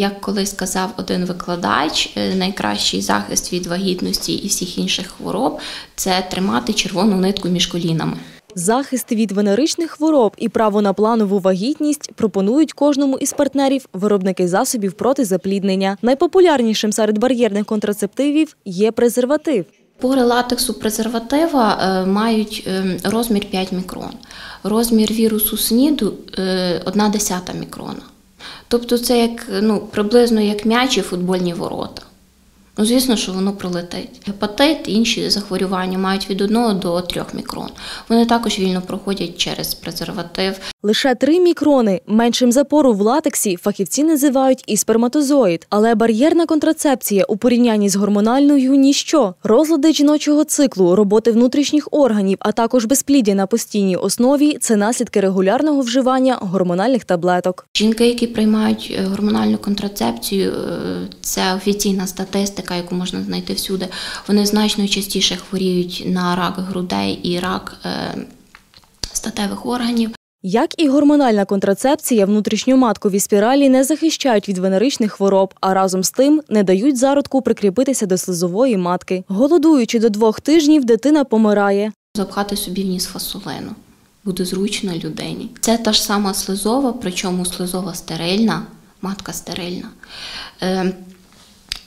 Як колись сказав один викладач, е, найкращий захист від вагітності і всіх інших хвороб це тримати червону нитку між колінами. Захист від венеричних хвороб і право на планову вагітність пропонують кожному із партнерів виробники засобів проти запліднення. Найпопулярнішим серед бар'єрних контрацептивів є презерватив. Пори латексу презерватива е, мають е, розмір 5 мікрон. Розмір вірусу СНІДу е, 1 десята мікрона. Тобто це як, ну, приблизно як м'ячі футбольні ворота. Ну, звісно, що воно пролетить. Гепатит і інші захворювання мають від 1 до 3 мікрон. Вони також вільно проходять через презерватив. Лише 3 мікрони меншим запору в латексі фахівці називають і сперматозоїд. Але бар'єрна контрацепція у порівнянні з гормональною ніщо. Розлади жіночого циклу, роботи внутрішніх органів, а також безпліддя на постійній основі це наслідки регулярного вживання гормональних таблеток. Жінки, які приймають е, гормональну контрацепцію, е, це офіційна статистика, яку можна знайти всюди. Вони значно частіше хворіють на рак грудей і рак е, статевих органів. Як і гормональна контрацепція, внутрішньоматкові спіралі не захищають від венеричних хвороб, а разом з тим не дають зародку прикріпитися до слизової матки. Голодуючи до двох тижнів, дитина помирає. Запхати собі в ніс фасолину буде зручно людині. Це та ж сама слизова, причому слизова стерильна, матка стерильна.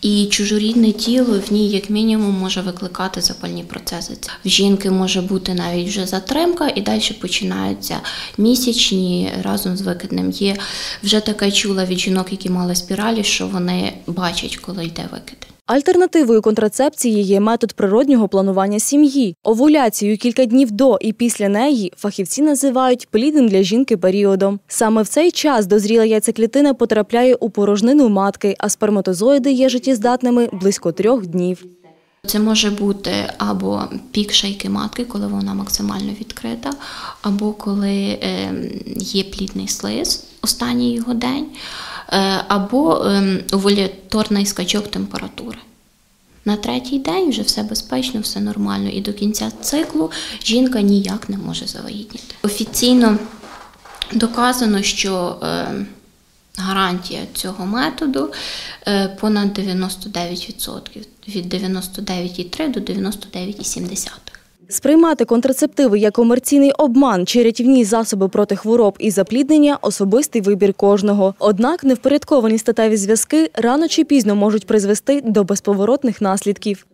І чужорідне тіло в ній, як мінімум, може викликати запальні процеси. В жінки може бути навіть вже затримка, і далі починаються місячні разом з викидним. Є вже така чула від жінок, які мали спіралі, що вони бачать, коли йде викид. Альтернативою контрацепції є метод природнього планування сім'ї. Овуляцію кілька днів до і після неї фахівці називають плідним для жінки періодом. Саме в цей час дозріла яйцеклітина потрапляє у порожнину матки, а сперматозоїди є життєздатними близько трьох днів. Це може бути або пік шейки матки, коли вона максимально відкрита, або коли ем, є плідний слиз останній його день, е, або ем, овуляторний скачок температури. На третій день вже все безпечно, все нормально, і до кінця циклу жінка ніяк не може завагітніти. Офіційно доказано, що ем, гарантія цього методу е, понад 99%, від 99,3 до 99,7. Сприймати контрацептиви як комерційний обман чи рятівні засоби проти хвороб і запліднення особистий вибір кожного. Однак невпорядковані статеві зв'язки рано чи пізно можуть призвести до безповоротних наслідків.